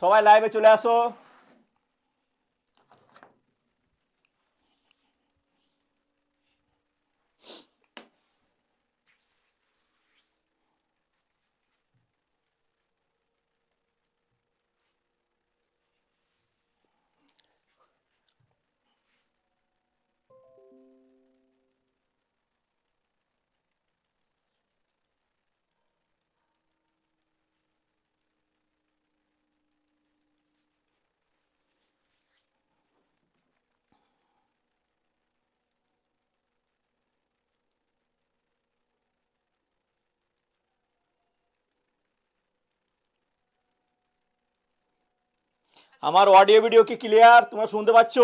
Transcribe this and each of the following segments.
সবাই লাইভে চলে আসো। আমার অডিও ভিডিও কি ক্লিয়ার তোমরা শুনতে পাচ্ছ?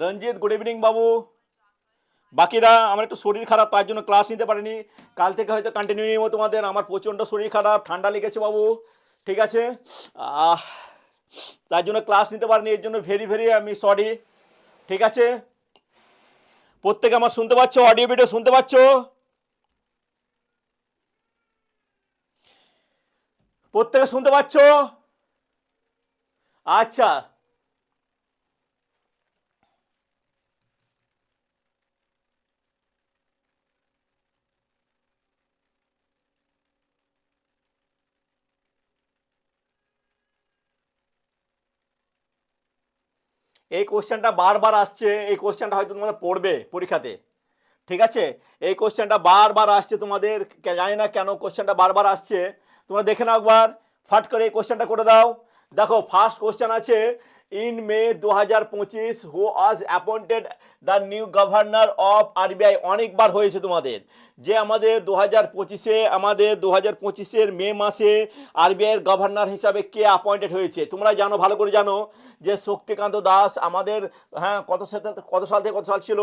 রঞ্জিত গুড ইভিনিং বাবু। বাকিরা আমার একটু শরীর খারাপ তার জন্য ক্লাস নিতে পারিনি। কাল থেকে হয়তো কন্টিনিউ নিব তোমাদের। আমার প্রচণ্ড শরীর খারাপ ঠান্ডা লেগেছে বাবু। ঠিক আছে? তার জন্য ক্লাস নিতে পারিনি এর জন্য ভেরি ভেরি আমি সরি ঠিক আছে? প্রত্যেকে আমার শুনতে পাচ্ছ? অডিও ভিডিও শুনতে পাচ্ছ? প্রত্যেকে শুনতে পাচ্ছ? আচ্ছা এই কোশ্চেনটা বারবার আসছে, এই কোশ্চেনটা হয়তো তোমাদের পড়বে পরীক্ষাতে। ঠিক আছে? এই কোশ্চেনটা বারবার আসছে তোমাদের জানি না কেন কোশ্চেনটা বারবার আসছে। তোমরা দেখে নাও একবার, ফাট করে এই কোশ্চেনটা করে দাও। দেখো ফার্স্ট কোশ্চেন আছে ইন মে দু হাজার পঁচিশ who was appointed the new governor of RBI অনেকবার হয়েছে তোমাদের। যে আমাদের দু হাজার পঁচিশে, আমাদের দু হাজার পঁচিশের মে মাসে আরবিআইয়ের গভর্নর হিসাবে কে অ্যাপয়েন্টেড হয়েছে? তোমরা জানো, ভালো করে জানো যে শক্তিকান্ত দাস আমাদের হ্যাঁ কত কত সাল থেকে কত সাল ছিল?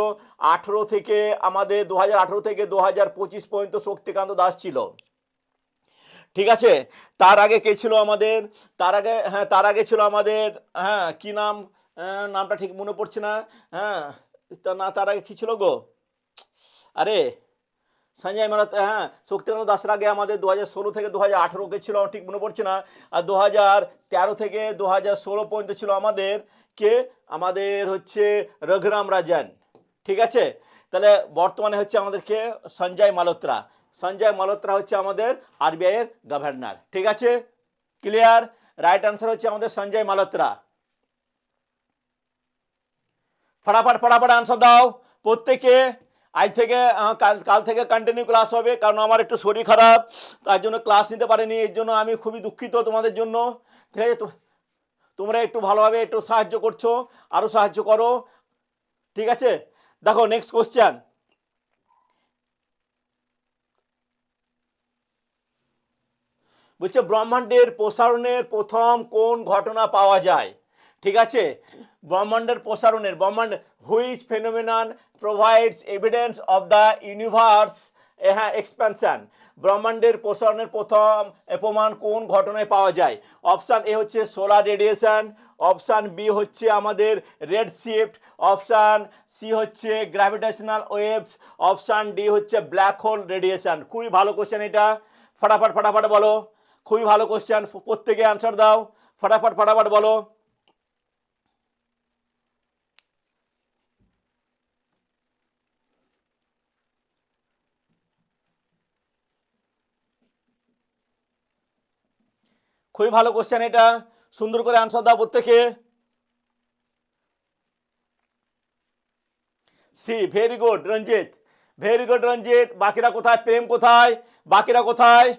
আঠেরো থেকে, আমাদের দু হাজার আঠেরো থেকে দু হাজার পঁচিশ পর্যন্ত শক্তিকান্ত দাস ছিল। ঠিক আছে? তার আগে কে ছিল আমাদের? তার আগে হ্যাঁ তার আগে ছিল আমাদের হ্যাঁ কি নাম? নামটা ঠিক মনে পড়ছে না। হ্যাঁ তা না, তার আগে কী ছিল গো? আরে, সঞ্জয় মালাত হ্যাঁ শক্তিকান্ত দাসের আগে আমাদের দু হাজার ষোলো থেকে দু হাজার আঠেরো আঠেরোকে ছিল ঠিক মনে পড়ছে না। আর দু হাজার তেরো থেকে দু হাজার ষোলো পর্যন্ত ছিল আমাদের কে? আমাদের হচ্ছে রঘুরাম রাজন। ঠিক আছে? তাহলে বর্তমানে হচ্ছে আমাদেরকে সঞ্জয় মালোত্রা সঞ্জয় মালোত্রা হচ্ছে আমাদের আরবিআইয়ের গভর্নর। ঠিক আছে? ক্লিয়ার রাইট আনসার হচ্ছে আমাদের সঞ্জয় মালোত্রা ফটাফট ফটাফট আনসার দাও। প্রত্যেকে, আজ থেকে কাল কাল থেকে কন্টিনিউ ক্লাস হবে, কারণ আমার একটু শরীর খারাপ, তার জন্য ক্লাস নিতে পারিনি, এর জন্য আমি খুবই দুঃখিত তোমাদের জন্য। ঠিক আছে? তোমরা একটু ভালোভাবে একটু সাহায্য করছ আরও সাহায্য করো। ঠিক আছে? দেখো নেক্সট কোশ্চেন বলছে, ব্রহ্মাণ্ডের প্রসারণের প্রথম কোন ঘটনা পাওয়া যায়? ঠিক আছে? ব্রহ্মাণ্ডের প্রসারণের, ব্রহ্মাণ্ড which phenomenon provides evidence of the universe হ্যাঁ এক্সপ্যানশন ব্রহ্মাণ্ডের প্রসারণের প্রথম প্রমাণ কোন ঘটনায় পাওয়া যায়? অপশান এ হচ্ছে সোলার রেডিয়েশন অপশান বি হচ্ছে আমাদের রেড শিফট, অপশান সি হচ্ছে গ্র্যাভিটেশনাল ওয়েভস, অপশান ডি হচ্ছে ব্ল্যাক হোল রেডিয়েশন। খুবই ভালো কোশ্চেন এটা। ফটাফট ফটাফট বলো। খুবই ভালো কোশ্চেন। প্রত্যেকে অ্যান্সার দাও। ফটাফট ফটাফট বলো। খুবই ভালো কোশ্চেন এটা। সুন্দর করে আনসার দাও প্রত্যেকে। C very good Ranjit very good Ranjit বাকিরা কোথায়? প্রেম কোথায়? বাকিরা কোথায়?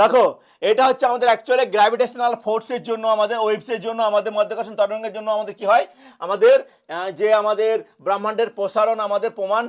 দেখো, এটা হচ্ছে আমাদের অ্যাকচুয়ালি গ্র্যাভিটেশনাল ফোর্সের জন্য, আমাদের ওয়েবসের জন্য, আমাদের মধ্যাকর্ষণ তরঙ্গের জন্য আমাদের কি হয়? আমাদের যে আমাদের ব্রহ্মাণ্ডের প্রসারণ, আমাদের প্রমাণ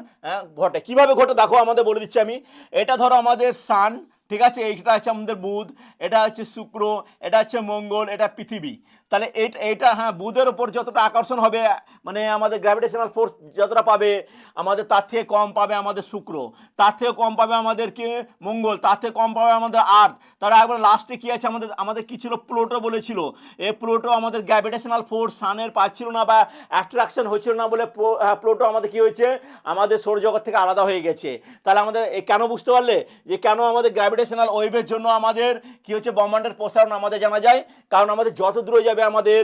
ঘটে। কীভাবে ঘটে? দেখো, আমাদের বলে দিচ্ছি আমি। এটা ধরো আমাদের সান ঠিক আছে? এইটা আছে আমাদের বুধ এটা হচ্ছে শুক্র এটা হচ্ছে মঙ্গল এটা পৃথিবী। তাহলে এইটা হ্যাঁ বুধের ওপর যতটা আকর্ষণ হবে মানে আমাদের গ্র্যাভিটেশনাল ফোর্স যতটা পাবে আমাদের তার থেকে কম পাবে আমাদের শুক্র তার থেকে কম পাবে আমাদের কি? মঙ্গল তার থেকে কম পাবে আমাদের আর্থ তারা একবার লাস্টে কী আছে? আমাদের আমাদের কী ছিল? প্লুটো বলেছিল। এই প্লুটো আমাদের গ্র্যাভিটেশনাল ফোর্স সানের পাচ্ছিল না বা অ্যাট্রাকশন হচ্ছিল না বলে প্লো- হ্যাঁ, প্লুটো আমাদের কি হয়েছে? আমাদের সৌরজগৎ থেকে আলাদা হয়ে গেছে। তাহলে আমাদের এ কেন বুঝতে পারলে? যে কেন আমাদের গ্র্যাভিটেশনাল ওয়েভের জন্য আমাদের কি হচ্ছে? ব্রহ্মাণ্ডের প্রসারণ আমাদের জানা যায়। কারণ আমাদের যত দূরে যাবে আমাদের,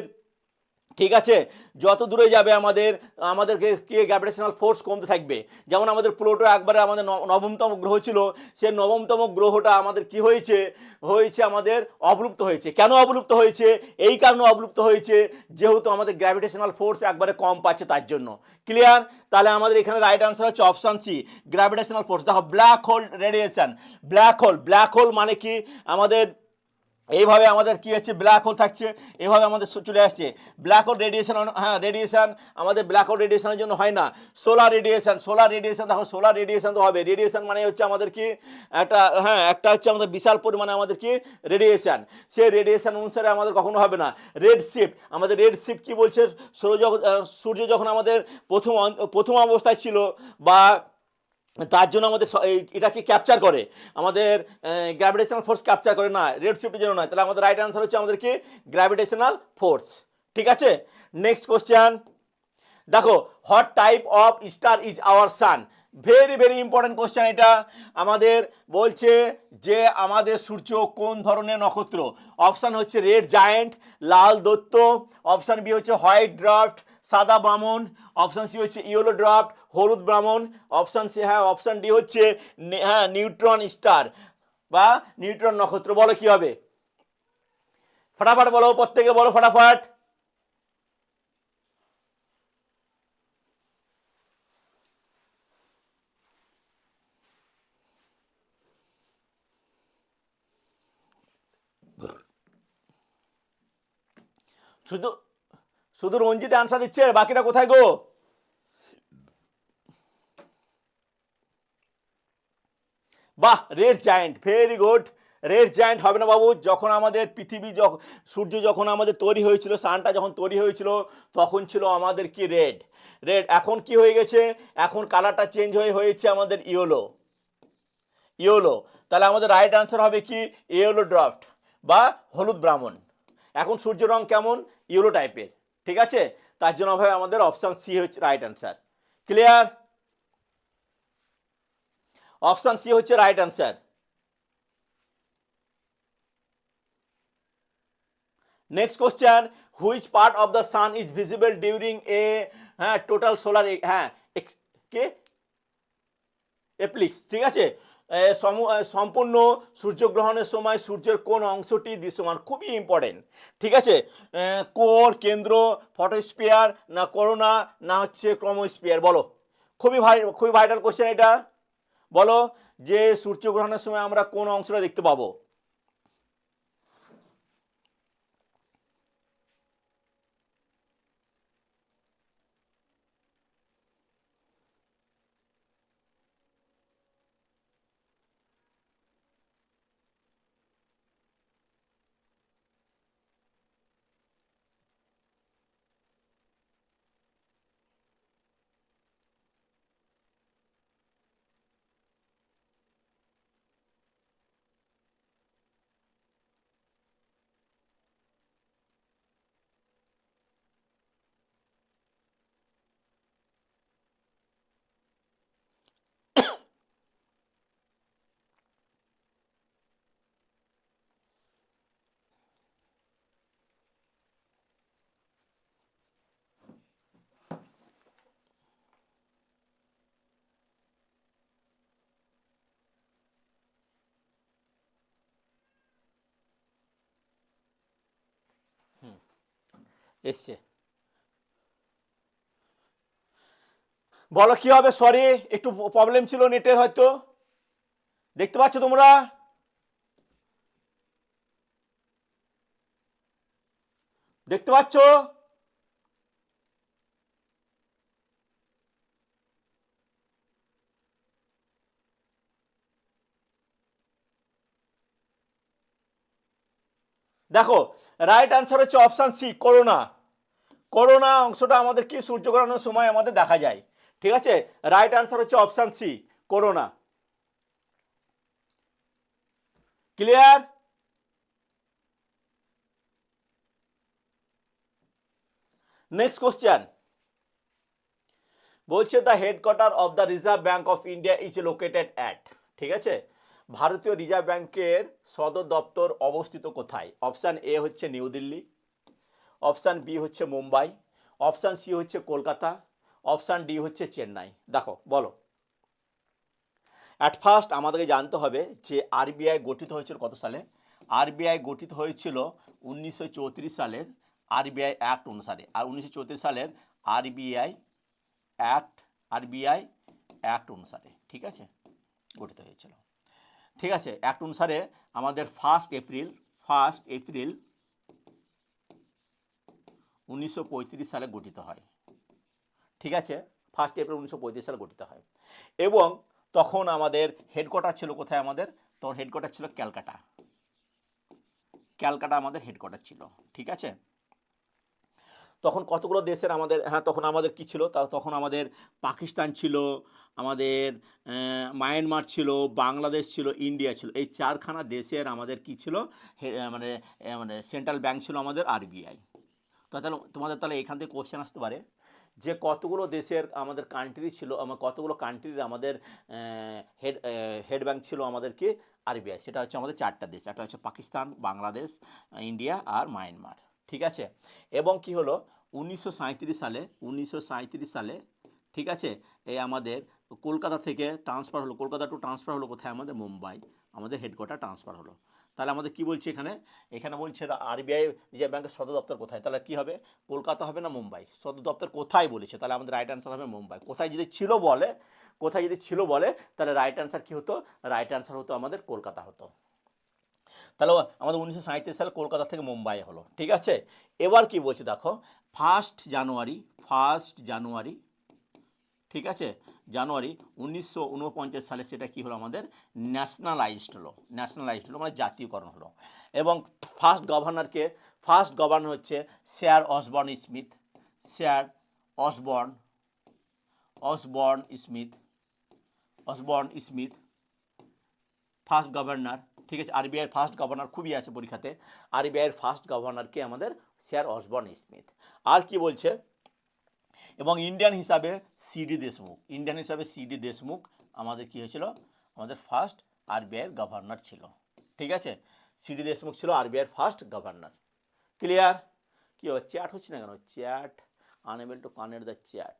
ঠিক আছে? যত দূরে যাবে আমাদের, আমাদেরকে কি গ্র্যাভিটেশনাল ফোর্স কমতে থাকবে? যেমন আমাদের প্লুটো একবারে আমাদের নবমতম গ্রহ ছিল, সে নবমতম গ্রহটা আমাদের কি হয়েছে? হয়েছে আমাদের অবলুপ্ত হয়েছে। কেন অবলুপ্ত হয়েছে? এই কারণে অবলুপ্ত হয়েছে, যেহেতু আমাদের গ্র্যাভিটেশনাল ফোর্স একবারে কম পাচ্ছে তার জন্য। ক্লিয়ার তাহলে আমাদের এখানে রাইট আনসার হচ্ছে অপশান সি গ্র্যাভিটেশনাল ফোর্স দেখো black hole radiation black hole black hole মানে কি? আমাদের এইভাবে আমাদের কি হচ্ছে? ব্ল্যাক হোল থাকছে। এভাবে আমাদের চলে আসছে। ব্ল্যাক হোল রেডিয়েশন হ্যাঁ রেডিয়েশন আমাদের ব্ল্যাক হোল রেডিয়েশনের জন্য হয় না। সোলার রেডিয়েশন সোলার রেডিয়েশন দেখো সোলার রেডিয়েশন তো হবে। রেডিয়েশন মানে হচ্ছে আমাদের কি? একটা হ্যাঁ একটা হচ্ছে আমাদের বিশাল পরিমাণে আমাদের কি? রেডিয়েশন সেই রেডিয়েশন অনুসারে আমাদের কখনো হবে না। রেড শিফট আমাদের রেড শিফট কি বলছে? সৌরজগৎ সূর্য যখন আমাদের প্রথম প্রথম অবস্থায় ছিল বা তার জন্য আমাদের এটাকে ক্যাপচার করে? আমাদের গ্র্যাভিটেশনাল ফোর্স ক্যাপচার করে? না রেড শিফটের জন্য নয়। তাহলে আমাদের রাইট আনসার হচ্ছে আমাদের কি? গ্র্যাভিটেশনাল ফোর্স ঠিক আছে? নেক্সট কোশ্চেন দেখো what type of star is our sun very very important question এটা। আমাদের বলছে যে আমাদের সূর্য কোন ধরনের নক্ষত্র? অপশান হচ্ছে রেড জায়েন্ট লাল দত্ত অপশান বি হচ্ছে হোয়াইট ড্রাফট সাদা ব্রাহ্মণ অপশান সি হচ্ছে ইয়েলো ড্রাফট হলুদ ব্রাহ্মণ অপশান সি হ্যাঁ অপশান ডি হচ্ছে হ্যাঁ নিউট্রন স্টার বা নিউট্রন নক্ষত্র। বলো কি হবে? ফটাফট বলো, প্রত্যেকে বলো ফটাফট। শুধু শুধু রঞ্জিত আনসার দিচ্ছে বাকিটা কোথায় গো? বাহ, red giant, very good. Red giant হবে না বাবু, যখন আমাদের পৃথিবী যখন সূর্য যখন আমাদের তৈরি হয়েছিল, সানটা যখন তৈরি হয়েছিল, তখন ছিল আমাদের কি রেড? রেড, এখন কি হয়ে গেছে? এখন কালারটা চেঞ্জ হয়ে হয়েছে আমাদের ইয়োলো। ইয়োলো, তাহলে আমাদের রাইট আনসার হবে কি? ইয়োলো ড্রাফট, বা হলুদ ব্রাহ্মণ। এখন সূর্য রং কেমন? ইয়োলো টাইপের। ঠিক আছে? তার জন্য হবে আমাদের অপশান সি হচ্ছে right answer clear option C হচ্ছে right answer next question which part of the sun is visible during a হ্যাঁ টোটাল সোলার হ্যাঁ কে? এপ্লিক্স ঠিক আছে? সম্পূর্ণ সূর্যগ্রহণের সময় সূর্যের কোন অংশটি দৃশ্যমান খুবই ইম্পর্টেন্ট ঠিক আছে? কোর কেন্দ্র ফটোস্পিয়ার না করোনা, না হচ্ছে ক্রমস্পিয়ার বলো। খুবই ভাই, খুবই ভাইটাল কোশ্চেন এটা। বলো যে সূর্যগ্রহণের সময় আমরা কোন অংশটা দেখতে পাবো? এসছে। বলো কি হবে? সরি একটু প্রবলেম ছিল নেটের হয়তো। দেখতে পাচ্ছ তোমরা? দেখতে পাচ্ছ? দেখো রাইট আনসার হচ্ছে অপশান সি করোনা করোনা অংশটা আমাদের কি? সূর্যগ্রহণের সময় আমাদের দেখা যায়। ঠিক আছে? রাইট আনসার হচ্ছে option C corona clear next question বলছে the headquarter of the Reserve Bank of India is located at ঠিক আছে? ভারতীয় রিজার্ভ ব্যাংকের সদর দপ্তর অবস্থিত কোথায়? অপশান এ হচ্ছে নিউ দিল্লি, অপশান বি হচ্ছে মুম্বাই, অপশান সি হচ্ছে কলকাতা, অপশান ডি হচ্ছে চেন্নাই। দেখো, বলো। অ্যাট ফার্স্ট আমাদেরকে জানতে হবে যে আরবিআই গঠিত হয়েছিল কত সালে? আরবিআই গঠিত হয়েছিল উনিশশো চৌত্রিশ সালের আরবিআই অ্যাক্ট অনুসারে। আর উনিশশো চৌত্রিশ সালের আরবিআই অ্যাক্ট আরবিআই অ্যাক্ট অনুসারে, ঠিক আছে? গঠিত হয়েছিল। ঠিক আছে অ্যাক্ট অনুসারে আমাদের ফার্স্ট এপ্রিল ফার্স্ট এপ্রিল উনিশশো পঁয়ত্রিশ সালে গঠিত হয়। ঠিক আছে ফার্স্ট এপ্রিল উনিশশো পঁয়ত্রিশ সালে গঠিত হয়। এবং তখন আমাদের হেডকোয়ার্টার ছিল কোথায় আমাদের? তখন হেডকোয়ার্টার ছিল ক্যালকাটা। ক্যালকাটা আমাদের হেডকোয়ার্টার ছিল। ঠিক আছে? তখন কতগুলো দেশের আমাদের হ্যাঁ তখন আমাদের কি ছিল? তা তখন আমাদের পাকিস্তান ছিল, আমাদের মায়ানমার ছিল, বাংলাদেশ ছিল, ইন্ডিয়া ছিল। এই চারখানা দেশের আমাদের কি ছিল? মানে মানে সেন্ট্রাল ব্যাংক ছিল আমাদের আরবিআই। তাহলে তোমাদের তাহলে এখান থেকে কোশ্চেন আসতে পারে, যে কতগুলো দেশের আমাদের কান্ট্রি ছিল আমার কতগুলো কান্ট্রির আমাদের হেড হেড ব্যাংক ছিল আমাদের কি? আরবিআই। সেটা হচ্ছে আমাদের চারটা দেশ। একটা হচ্ছে পাকিস্তান, বাংলাদেশ ইন্ডিয়া আর মায়ানমার। ঠিক আছে? এবং কি হলো? উনিশশো সাঁইত্রিশ সালে, উনিশশো সাঁইত্রিশ সালে, ঠিক আছে? এই আমাদের কলকাতা থেকে ট্রান্সফার হলো। কলকাতা টু ট্রান্সফার হলো কোথায়? আমাদের মুম্বাই। আমাদের হেডকোয়ার্টার ট্রান্সফার হলো। তাহলে আমাদের কি বলছে এখানে? এখানে বলছে আরবিআই রিজার্ভ ব্যাংকের সদর দপ্তর কোথায়? তাহলে কি হবে? কলকাতা হবে না মুম্বাই? সদর দপ্তর কোথায় বলেছে? তাহলে আমাদের রাইট অ্যান্সার হবে মুম্বাই। কোথায় যদি ছিল বলে, কোথায় যদি ছিল বলে, তাহলে রাইট অ্যান্সার কি হতো? রাইট অ্যান্সার হতো আমাদের কলকাতা হতো। তাহলে আমাদের উনিশশো সাঁইত্রিশ সালে কলকাতা থেকে মুম্বাই হলো, ঠিক আছে? এবার কি বলছে দেখো ফার্স্ট জানুয়ারি ফার্স্ট জানুয়ারি ঠিক আছে? জানুয়ারি উনিশশো উনপঞ্চাশ সালে সেটা কি হলো আমাদের? ন্যাশনালাইজড হলো ন্যাশনালাইজড হলো মানে জাতীয়করণ হলো। এবং ফার্স্ট গভর্নরকে ফার্স্ট গভর্নর হচ্ছে sir Osborne Smith sir Osborne Osborne Smith Osborne Smith first governor ঠিক আছে আরবিআইয়ের ফার্স্ট গভর্নর খুবই আছে পরীক্ষাতে। আরবিআইয়ের ফার্স্ট গভর্নরকে আমাদের স্যার অসবর্ন স্মিথ আর কি বলছে? এবং ইন্ডিয়ান হিসাবে সিডি দেশমুখ ইন্ডিয়ান হিসাবে সিডি দেশমুখ আমাদের কি হয়েছিল? আমাদের ফার্স্ট আরবিআইয়ের গভর্নর ছিল। ঠিক আছে? সিডি দেশমুখ ছিল আরবিআইয়ের ফার্স্ট গভর্নর ক্লিয়ার কী হবে চ্যাট হচ্ছে না কেন? Chat unable to connect the chat.